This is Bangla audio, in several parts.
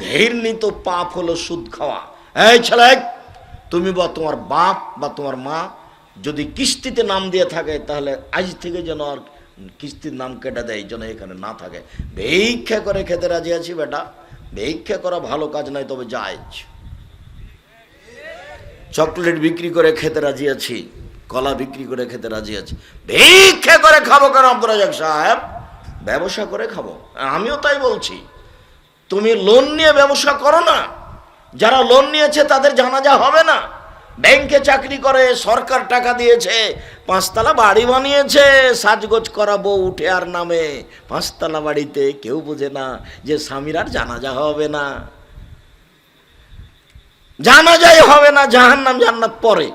ঘৃণিত পাপ হলো সুদ খাওয়া। এই ছেলে, তুমি বা তোমার বাপ বা তোমার মা যদি কিস্তিতে নাম দিয়ে থাকে, তাহলে আজ থেকে যেন আর কিস্তির নাম কেটে দেয়, যেন এখানে না থাকে। ভিক্ষা করে খেতে রাজি আছি বেটা। ভিক্ষা করা ভালো কাজ নয়, তবে যাইজ চকলেট বিক্রি করে খেতে রাজি আছি, কলা বিক্রি করে খেতে রাজি আছি। ভিক্ষা করে খাব কেন আব্দুল সাহেব? ব্যবসা করে খাব। আমিও তাই বলছি। তুমি লোন নিয়ে ব্যবসা করো না। যারা লোন নিয়েছে তাদের জানাজা হবে না। ব্যাংকে চাকরি করে, সরকার টাকা দিয়েছে, পাঁচতলা বাড়ি বানিয়েছে, সাজগোজ করাবো উঠে আর নামে। পাঁচতলা বাড়িতে কেউ বোঝে না যে স্বামীর আর জানাজা হবে না। জানাজাই হবে না জাহান নাম জান্নাত পরে।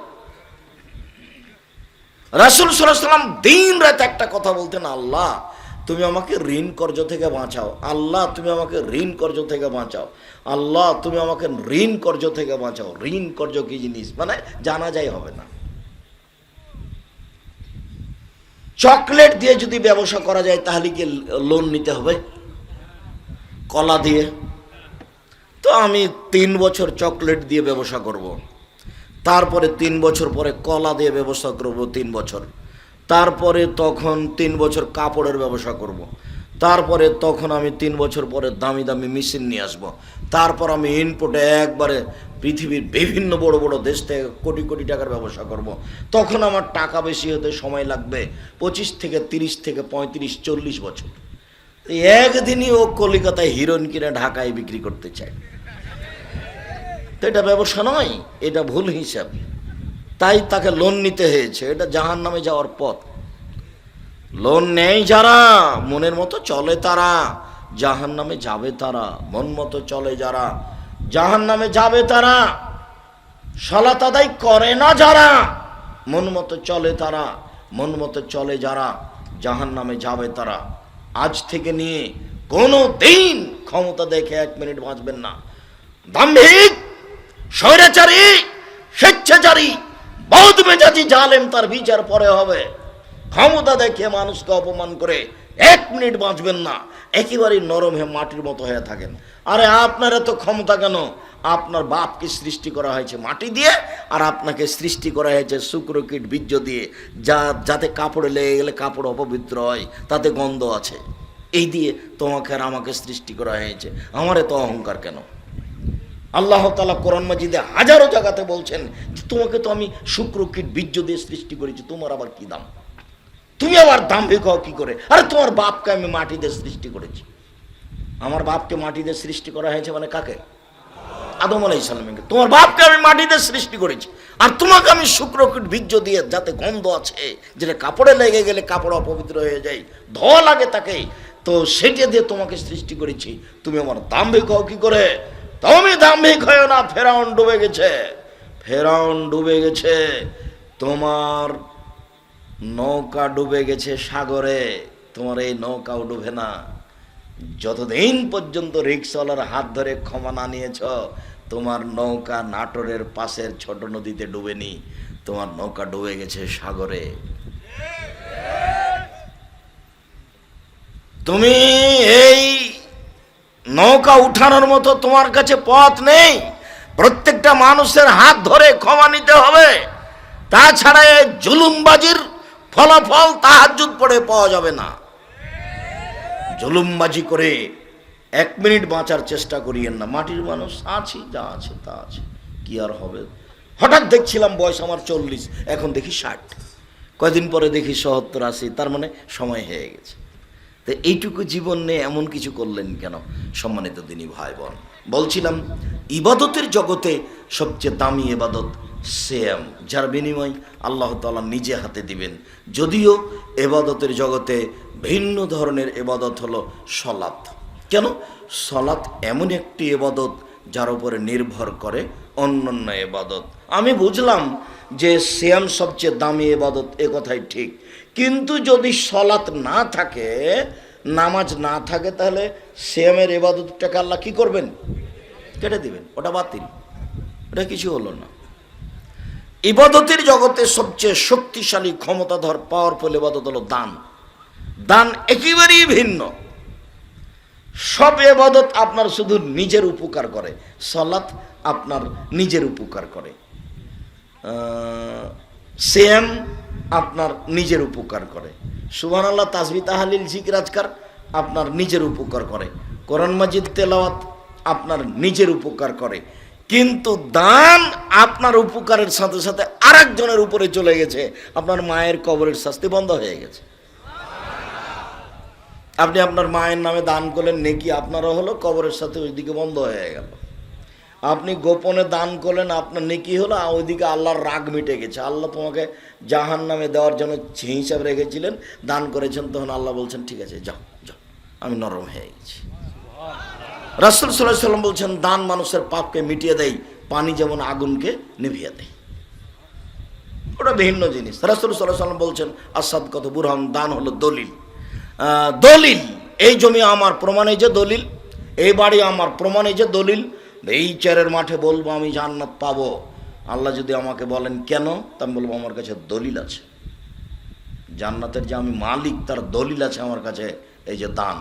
রাসুল সাল্লাম দিন রাত একটা কথা বলতেন, আল্লাহ তুমি আমাকে ঋণ কর্জ থেকে বাঁচাও। আল্লাহ, তুমি আমাকে ঋণ কর্জ থেকে বাঁচাও। আল্লাহ, তুমি আমাকে ঋণ কর্জ থেকে বাঁচাও। ঋণ কর্জ কি জিনিস? মানে জানা যায় হবে না। চকলেট দিয়ে যদি ব্যবসা করা যায়, তাহলে কি লোন নিতে হবে? কলা দিয়ে। তো আমি তিন বছর চকলেট দিয়ে ব্যবসা করব। তারপরে তিন বছর পরে কলা দিয়ে ব্যবসা করব তিন বছর। তারপরে তখন তিন বছর কাপড়ের ব্যবসা করব। তারপরে তখন আমি তিন বছর পরে দামি দামি মেশিন নিয়ে আসব। তারপর আমি ইনপুটে একবারে পৃথিবীর বিভিন্ন বড় বড় দেশ থেকে কোটি কোটি টাকার ব্যবসা করব। তখন আমার টাকা বেশি হতে সময় লাগবে পঁচিশ থেকে তিরিশ থেকে পঁয়ত্রিশ, চল্লিশ বছর একদিনই ও কলিকাতায় হিরোইন কিনে ঢাকায় বিক্রি করতে চায় তো এটা ব্যবসা নয়, এটা ভুল হিসাব তাই তাকে লোন নিতে হয়েছে। এটা জাহান নামে যাওয়ার পথ। লোন নেই যারা, মনের মতো চলে তারা জাহান নামে যাবে তারা, মন মতো চলে যারা জাহান নামে যাবে তারা, সলাত আদায় করে না যারা, মন মতো চলে তারা, মন মতো চলে যারা জাহান নামে যাবে তারা। আজ থেকে নিয়ে কোনো দিন ক্ষমতা দেখে এক মিনিট বাঁচবেন না। দাম্ভিক, স্বৈরাচারী, স্বেচ্ছাচারী বৌদ্ধ মেজাজি জালেম তার বিচার পরে হবে। ক্ষমতা দেখে মানুষকে অপমান করে এক মিনিট বাঁচবেন না। একেবারেই নরম হয়ে মাটির মতো হয়ে থাকেন। আরে আপনার এত ক্ষমতা কেন? আপনার বাপকে সৃষ্টি করা হয়েছে মাটি দিয়ে আর আপনাকে সৃষ্টি করা হয়েছে শুক্রকীট বীর্য দিয়ে। যা, যাতে কাপড়ে লেগে গেলে কাপড় অপবিত্র হয়, তাতে গন্ধ আছে। এই দিয়ে তোমাকে আর আমাকে সৃষ্টি করা হয়েছে। আমার এত অহংকার কেন? আল্লাহ তালা কোরআন মাজিদে হাজারো জায়গাতে বলছেন তোমাকে তো আমি শুক্র কীট বীর্য দিয়ে সৃষ্টি করেছি, তোমার আবার কি দাম? তুমি আবার দাম ভেখাও কি করে? আরে, তোমার বাপকে আমি মাটি দিয়ে সৃষ্টি করেছি। আমার বাপকে মাটি দিয়ে সৃষ্টি করা হয়েছে মানে কাকে? আদম আলাই সালামকে। তোমার বাপকে আমি মাটিতে সৃষ্টি করেছি। আর তোমাকে আমি শুক্রকীট বীর্য দিয়ে যাতে গন্ধ আছে, যেটা কাপড়ে লেগে গেলে কাপড় অপবিত্র হয়ে যায়, ধোয়া লাগে তাকে, তো সেটা দিয়ে তোমাকে সৃষ্টি করেছি। তুমি আমার দাম ভেখাও কি করে? তুমি দাম্ভিক হয় না, ফেরাউন ডুবে গেছে। ফেরাউন ডুবে গেছে, তোমার নৌকা ডুবে গেছে সাগরে, তোমার এই নৌকাও ডুবে না। যতদিন পর্যন্ত রিক্সাওয়ালার হাত ধরে ক্ষমা না নিয়েছ, তোমার নৌকা নাটোরের পাশের ছোট নদীতে ডুবেনি, তোমার নৌকা ডুবে গেছে সাগরে। তুমি এই নৌকা উঠানোর মতো তোমার কাছে পথ নেই। প্রত্যেকটা মানুষের হাত ধরে ক্ষমা নিতে হবে। তাছাড়া এই জুলুমবাজির ফলাফল তাহাজুদ পড়ে পাওয়া যাবে না। জুলুমবাজি করে এক মিনিট বাঁচার চেষ্টা করিয়েন না। মাটির মানুষ আছি, যা আছে, তা আছে। কি আর হবে? হঠাৎ দেখছিলাম বয়স আমার চল্লিশ, এখন দেখি ষাট। কয়দিন পরে দেখি সত্তর আশি, তার মানে সময় হয়ে গেছে। তো এইটুকু জীবন নিয়ে এমন কিছু করলেন কেন? সম্মানিত দিনী ভাই বোন বলছিলাম, ইবাদতের জগতে সবচেয়ে দামি এবাদত সেম যার বিনিময় আল্লাহ তালা নিজে হাতে দিবেন। যদিও এবাদতের জগতে ভিন্ন ধরনের এবাদত হলো সলাৎ। কেন? সলাৎ এমন একটি এবাদত যার উপরে নির্ভর করে অন্যান্য এবাদত আমি বুঝলাম যে শ্যাম সবচেয়ে দামি এবাদত এ কথাই ঠিক কিন্তু যদি সলাৎ না থাকে, নামাজ না থাকে, তাহলে শ্যামের এবাদতটাকে আল্লাহ কি করবেন? কেটে দিবেন। ওটা বাতিল। ওটা কিছু হলো না। ইবাদতের জগতে সবচেয়ে শক্তিশালী, ক্ষমতাধর পাওয়ারফুল ইবাদত হলো দান। দান একেবারেই ভিন্ন। সব এবাদত আপনার শুধু নিজের উপকার করে। সলাৎ আপনার নিজের উপকার করে। সেম আপনার নিজের উপকার করে। সুবান আল্লাহ তাসবি তাহালিল জিকরাজকার আপনার নিজের উপকার করে। কোরআন মাজিদ তেলাওয়াত আপনার নিজের উপকার করে। কিন্তু দান আপনার উপকারের সাথে সাথে আরেকজনের উপরে চলে গেছে। আপনার মায়ের কবরের শাস্তি বন্ধ হয়ে গেছে। আপনি আপনার মায়ের নামে দান করলেন, নেকি আপনারও হলো, কবরের সাথে ওইদিকে বন্ধ হয়ে গেল। আপনি গোপনে দান করলেন, আপনার নেকি হলো ওইদিকে আল্লাহর রাগ মিটে গেছে। আল্লাহ তোমাকে জাহান নামে দেওয়ার জন্য হিসাব রেখেছিলেন, দান করেছেন, তখন আল্লাহ বলছেন, ঠিক আছে, যাও যাও, আমি নরম হয়ে গেছি। রাসুল সাল্লাহ সাল্লাম বলছেন, দান মানুষের পাপকে মিটিয়ে দেয় পানি যেমন আগুনকে নিভিয়ে দেয় ওটা ভিন্ন জিনিস। রাসুল সাল্লাহ সাল্লাম বলছেন আসাদ কত বুরহান, দান হলো দলিল। দলিল, এই জমি আমার প্রমাণে যে দলিল, এই বাড়ি আমার প্রমাণে যে দলিল এই চেরের মাঠে বলব, আমি জান্নাত পাবো। আল্লাহ যদি আমাকে বলেন, কেন? তা আমি বলব, আমার কাছে দলিল আছে। জান্নাতের যে আমি মালিক, তার দলিল আছে আমার কাছে, এই যে দান।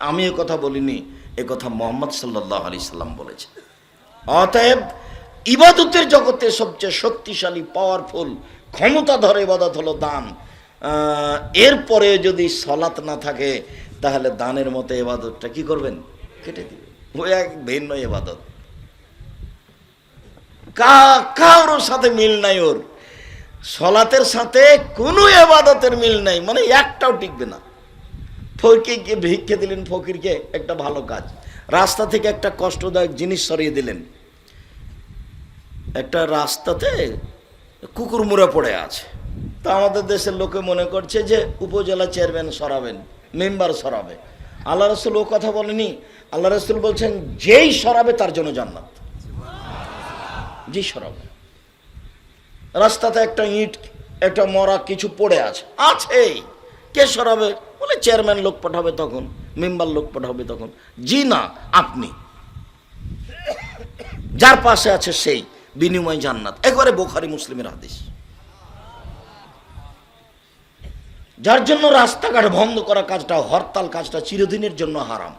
আমি এ কথা বলিনি, এ কথা মোহাম্মদ সাল্লাহ আলি সাল্লাম বলেছে। অতএব ইবাদতের জগতে সবচেয়ে শক্তিশালী পাওয়ারফুল ক্ষমতা ধরে ইবাদত হলো দান। এরপরে যদি সলাৎ না থাকে, তাহলে দানের মতো এবাদতটা কি করবেন? কেটে দিবে ও এক ভিন্ন এবাদত কা, কারোর সাথে মিল নাই ওর। সলাতের সাথে কোনো এবাদতের মিল নাই মানে একটাও টিকবে না। ফকিরকে ভিক্ষে দিলেন, ফকিরকে একটা ভালো কাজ। রাস্তা থেকে একটা কষ্টদায়ক জিনিস সরিয়ে দিলেন। একটা রাস্তাতে কুকুর মুড়ে পড়ে আছে। তা আমাদের দেশের লোকে মনে করছে যে, উপজেলা চেয়ারম্যান সরাবেন, মেম্বার সরাবে। আল্লাহ রসুল ও কথা বলেনি আল্লাহ রসুল বলছেন, যেই সরাবে তার জন্য জান্নাত। যেই সরাবে। রাস্তাতে একটা ইট, একটা মরা কিছু পড়ে আছে। আছেই। কে সরাবে? বলে চেয়ারম্যান লোক পাঠাবে তখন, মেম্বার লোক পাঠাবে তখন। জি না, আপনি। যার পাশে আছে সেই, বিনিময় জান্নাত। একবারে বোখারি মুসলিমের হাদিস। যার জন্য রাস্তাঘাট বন্ধ করা কাজটা, হরতাল কাজটা চিরদিনের জন্য হারাম।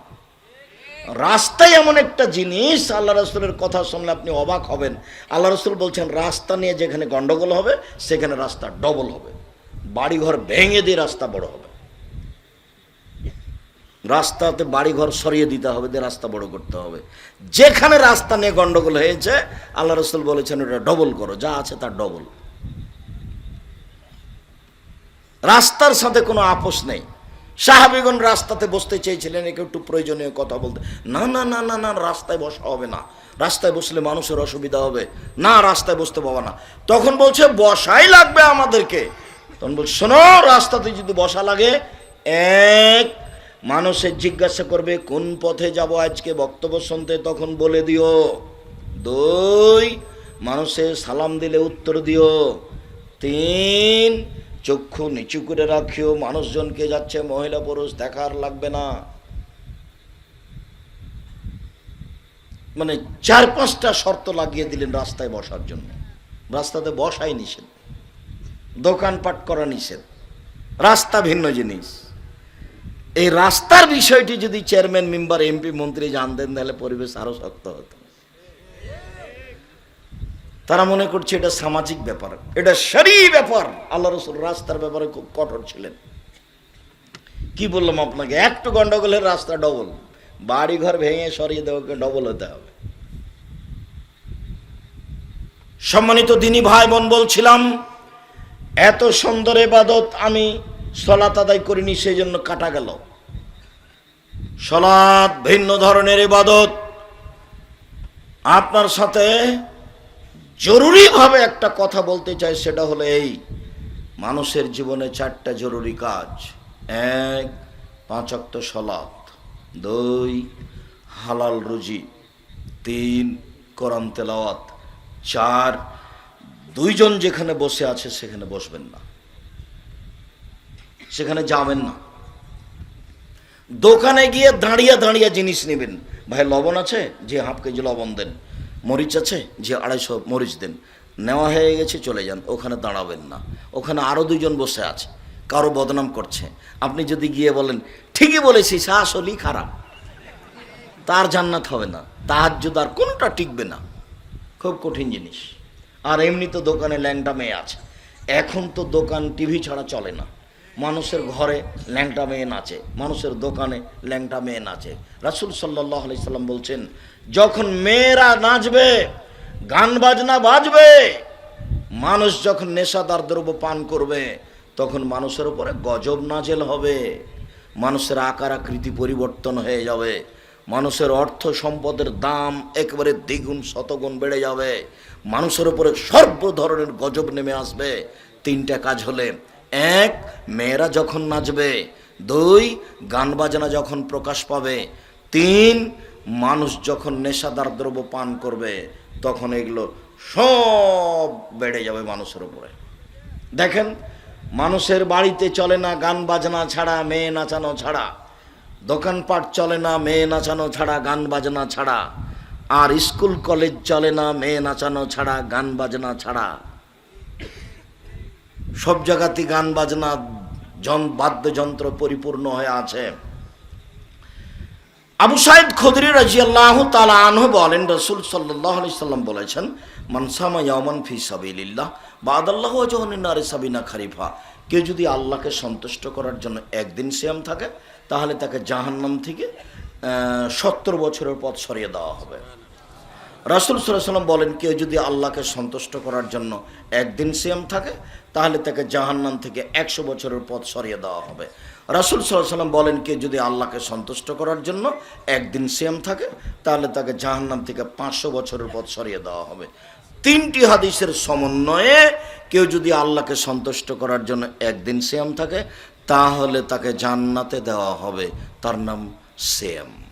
রাস্তায় এমন একটা জিনিস আল্লাহ রসুলের কথা শুনলে আপনি অবাক হবেন। আল্লাহ রসুল বলছেন, রাস্তা নিয়ে যেখানে গন্ডগোল হবে, সেখানে রাস্তা ডবল হবে। বাড়িঘর ভেঙে দিয়ে রাস্তা বড় হবে। রাস্তাতে বাড়িঘর সরিয়ে দিতে হবে, দিয়ে রাস্তা বড় করতে হবে। যেখানে রাস্তা নিয়ে গন্ডগোল হয়েছে, আল্লাহ রসুল বলেছেন, ওটা ডবল করো, যা আছে তার ডবল রাস্তার সাথে কোনো আপোষ নেই। সাহাবিগণ রাস্তাতে বসতে চেয়েছিলেন, একে একটু প্রয়োজনীয় কথা বলতে। না না না না না, রাস্তায় বসা হবে না। রাস্তায় বসলে মানুষের অসুবিধা হবে। না, রাস্তায় বসতে পাবো না। তখন বলছে, বসাই লাগবে আমাদেরকে। তখন বলছে, শোনো, রাস্তাতে যদি বসা লাগে, এক মানুষের জিজ্ঞাসা করবে, কোন পথে যাব আজকে বক্তব্য শুনতে, তখন বলে দিও। দুই মানুষের সালাম দিলে উত্তর দিও। তিন চক্ষু নিচু করে রাখিও, মানুষজনকে যাচ্ছে মহিলা পুরুষ দেখার লাগবে না। মানে চার পাঁচটা শর্ত লাগিয়ে দিলেন রাস্তায় বসার জন্য। রাস্তাতে বসাই নিষেধ, দোকানপাট করা নিষেধ, রাস্তা ভিন্ন জিনিস। এই রাস্তার বিষয়টি যদি চেয়ারম্যান, মেম্বার, এমপি, মন্ত্রী জানতেন, তাহলে পরিবেশ আরও শক্ত হতো। তারা মনে করছে এটা সামাজিক ব্যাপার, এটা সারি ব্যাপার। আল্লাহ রসুল রাস্তার ব্যাপারে খুব কঠোর ছিলেন। কি বললাম আপনাকে? একটু গন্ডগোলের রাস্তা ডবল বাড়ি ঘর ভেঙে সরিয়ে দেওয়াকে ডবল হতে হবে। সম্মানিত দিনী ভাই বোন বলছিলাম, এত সুন্দর এবাদত আমি সলাত আদায় করিনি সেই জন্য কাটা গেল। সলাৎ ভিন্ন ধরনের ইবাদত আপনার সাথে জরুরিভাবে একটা কথা বলতে চাই, সেটা হলো এই, মানুষের জীবনে চারটা জরুরি কাজ। এক পাঁচক্ত সলাৎ। দুই, হালাল রুজি। তিন, কোরআন তেলাওয়াত। চার, দুইজন যেখানে বসে আছে, সেখানে বসবেন না। সেখানে যাবেন না। দোকানে গিয়ে দাঁড়িয়ে দাঁড়িয়ে জিনিস নেবেন। ভাই, লবণ আছে? যে হাফ কেজি লবণ দেন। মরিচ আছে? যে আড়াইশো মরিচ দেন। নেওয়া হয়ে গেছে, চলে যান। ওখানে দাঁড়াবেন না। ওখানে আরও দুজন বসে আছে। কারও বদনাম করছে। আপনি যদি গিয়ে বলেন, ঠিকই বলেছি আসলেই খারাপ। তার জান্নাত হবে না। তাহাজ্জুদ আর কোনোটা টিকবে না। খুব কঠিন জিনিস। আর এমনি তো দোকানে ল্যাংটা মেয়ে আছে। এখন তো দোকান টিভি ছাড়া চলে না। মানুষের ঘরে ল্যাংটা মেয়ে নাচে, মানুষের দোকানে ল্যাংটা মেয়ে নাচে। রাসুল সাল্লাহ সাল্লাম বলছেন, যখন মেয়েরা নাচবে, গান বাজনা বাজবে, মানুষ যখন নেশাদার দ্রব্য পান করবে, তখন মানুষের উপরে গজব নাজেল হবে, মানুষের আকার আকৃতি পরিবর্তন হয়ে যাবে, মানুষের অর্থ সম্পদের দাম একেবারে দ্বিগুণ, শতগুণ বেড়ে যাবে, মানুষের উপরে সর্ব ধরনের গজব নেমে আসবে। তিনটা কাজ হলে এক, মেয়েরা যখন নাচবে। দুই, গান বাজনা যখন প্রকাশ পাবে। তিন, মানুষ যখন নেশাদার দ্রব্য পান করবে, তখন এগুলো সব বেড়ে যাবে মানুষের উপরে। দেখেন, মানুষের বাড়িতে চলে না গান বাজনা ছাড়া, মেয়ে নাচানো ছাড়া। দোকানপাট চলে না, মেয়ে নাচানো ছাড়া, গান বাজনা ছাড়া। আর স্কুল, কলেজ চলে না, মেয়ে নাচানো ছাড়া, গান বাজনা ছাড়া। সব জায়গাতে গান, বাজনা জন বাদ্যযন্ত্র পরিপূর্ণ হয়ে আছে। আবু সাইদ খুদরি রাজি আল্লাহ তালা আনহ বলেন, রসুল সাল্লাহ আলি সাল্লাম বলেছেন মানসামা ইয়ামান ফি সাবিল্লাহ বাদ আল্লাহ জহনিনারে সাবিনা খারিফা। কেউ যদি আল্লাহকে সন্তুষ্ট করার জন্য একদিন সিয়াম থাকে, তাহলে তাকে জাহান্নাম থেকে সত্তর বছরের পথ সরিয়ে দেওয়া হবে। রাসুল সাল্লাম বলেন, কেউ যদি আল্লাহকে সন্তুষ্ট করার জন্য একদিন সিয়াম থাকে, তাহলে তাকে জাহান্নাম থেকে একশো বছরের পথ সরিয়ে দেওয়া হবে। রাসুল সাল্লাম বলেন, কেউ যদি আল্লাহকে সন্তুষ্ট করার জন্য একদিন সিয়াম থাকে, তাহলে তাকে জাহান্নাম থেকে পাঁচশো বছরের পথ সরিয়ে দেওয়া হবে। তিনটি হাদিসের সমন্বয়ে কেউ যদি আল্লাহকে সন্তুষ্ট করার জন্য একদিন সিয়াম থাকে, তাহলে তাকে জান্নাতে দেওয়া হবে। তার নাম সিয়াম।